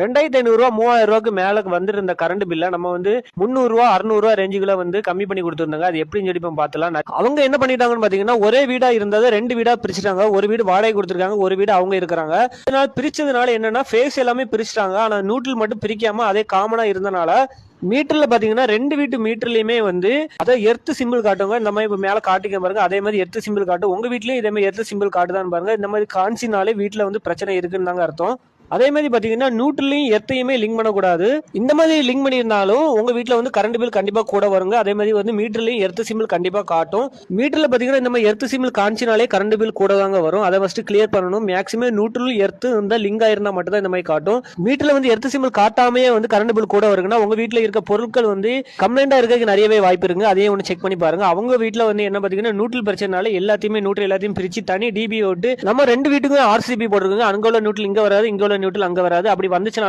ரெண்டாயிரத்தி ஐநூறு ரூபா மூவாயிரம் ரூபாய்க்கு மேலே வந்துட்டு இருந்த கரண்ட் பில்ல நம்ம வந்து முந்நூறு ரூபா அறுநூறு ரூபா ரேஞ்சுக்குள்ள வந்து கம்மி பண்ணி கொடுத்துருந்தாங்க. அது எப்படின்னு சொல்லி இப்போ பார்த்தலாம் அவங்க என்ன பண்ணிட்டாங்கன்னு பாத்தீங்கன்னா ஒரே வீடா இருந்தது ரெண்டு வீடா பிரிச்சுட்டாங்க. ஒரு வீடு வாடகை கொடுத்துருக்காங்க ஒரு வீடு அவங்க இருக்கிறாங்க. இதனால பிரிச்சதுனால என்னன்னா ஃபேஸ் எல்லாமே பிரிச்சுட்டாங்க. ஆனா நூட்டில் மட்டும் பிரிக்காம அதே காமனா இருந்தனால மீட்டர்ல பாத்தீங்கன்னா ரெண்டு வீட்டு மீட்டர்லயுமே வந்து அதை எர்த்து சிம்பிள் காட்டுங்க. இந்த மாதிரி இப்ப மேல காட்டிக்க பாருங்க. அதே மாதிரி எர்த்து சிம்பிள் காட்டும். உங்க வீட்லயும் இதே மாதிரி எர்த்து சிம்பிள் காட்டுதான் பாருங்க. இந்த மாதிரி கான்சினாலே வீட்டுல வந்து பிரச்சனை இருக்குன்னு தாங்க அர்த்தம். அதே மாதிரி பாத்தீங்கன்னா நியூட்ரலையும் எர்த்தையுமே லிங்க் பண்ணக்கூடாது. இந்த மாதிரி லிங்க் பண்ணியிருந்தாலும் உங்க வீட்டில் வந்து கரண்ட் பில் கண்டிப்பா கூட வருங்க. அதே மாதிரி வந்து மீட்டர்லையும் எர்த்து சிம்பிள் கண்டிப்பா காட்டும். மீட்டர்ல பாத்தீங்கன்னா இந்த மாதிரி எர்த்து சிம்பிள் காமிச்சினாலே கரண்ட் பில் கூட தாங்க வரும். அதை ஃபர்ஸ்ட் கிளியர் பண்ணணும். மேக்ஸிமம் நியூட்ரல் எர்த்து இந்த லிங்க் ஆயிருந்தா மட்டும் தான் இந்த மாதிரி காட்டும். மீட்டர்ல வந்து எர்த்து சிம்பிள் காட்டாமையே வந்து கரண்ட் பில் கூட வருதுன்னா உங்க வீட்டில் இருக்க பொருட்கள் வந்து கம்ப்ளைண்டா இருக்க நிறையவே வாய்ப்பு இருக்கு அதையும் ஒன்று செக் பண்ணி பாருங்க. அவங்க வீட்டில் வந்து என்ன பாத்தீங்கன்னா நியூட்ரல் பிரச்சனைனால எல்லாத்தையுமே நியூட்ரல் எல்லாத்தையும் பிரிச்சு தனி டிபி விட்டு நம்ம ரெண்டு வீட்டுக்கும் ஆர்சிபி போட்டிருக்கோங்க. அங்க உள்ள நியூட்ரல் இங்க வராது இங்க உள்ள நியூட்ரல் அங்க வராது. அப்படி வந்துச்சுன்னா